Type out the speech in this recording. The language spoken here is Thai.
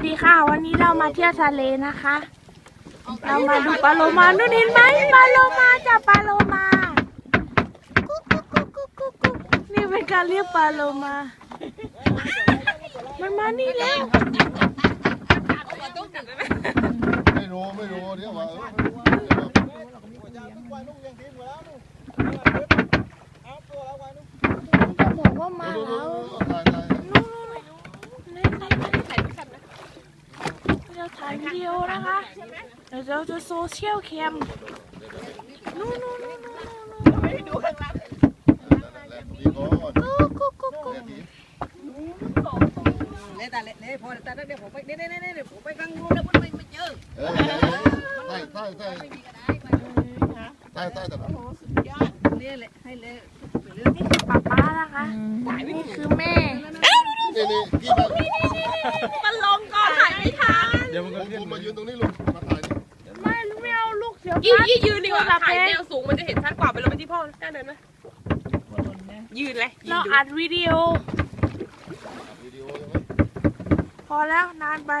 วัสดีค่ะ วันนี้เรามาเที่ยวทะเลนะคะ เรามาดูปลาโลมานู่นเห็นไหมปลาโลมาจับปลาโลมากุ๊กกุ๊กกุ๊กกุ๊กกุ๊กกุ๊กนี่เป็นการเรียกปลาโลมา มันมานี่แล้ว ไม่รู้ไม่รู้เดี๋ยวว่าเออ บอกว่ามา ดูดู แล้ว ดูถ่ายถ่าย เราถ่ายวิดีโอนะคะเดี๋ยวเราจะโซเชียลแคมนู่นนู่นนู่นนู่นนู่นดีก่อนกุ๊กกุ๊กกุ๊กกุ๊กเนี่ยดีเละแต่เละเละพอต่เดี๋ยวผมไปเนี่ยเนี่ยเน่เนี่ยผมไปข้างนู้นแล้วมันไม่ไม่เจอเออใต้ใต้ใต้ไม่มีกระไดไปใต้ใต้แต่ละเนี่ยเละให้เล่นี่คือป๊าป๊านะคะนี่คือแม่นี่นี่พี่มานลงก่อนถ่ายไม่ทั นเดี๋ยวมันผมมายืนตรงนี้ลูกมาถ่ายนี่ไม่ไม่เอาลูกเสียวยี่พัดยี่ยืนดีกว่าโทรศัพท์ถ่ายเองแนวสูงมันจะเห็นชัดกว่าไปลงไปที่พ่อหน้าเดินไหมยืนเลยยืเรานดูอัดวิดีโอวิดีโอใช่ไหมพอแล้วนานไป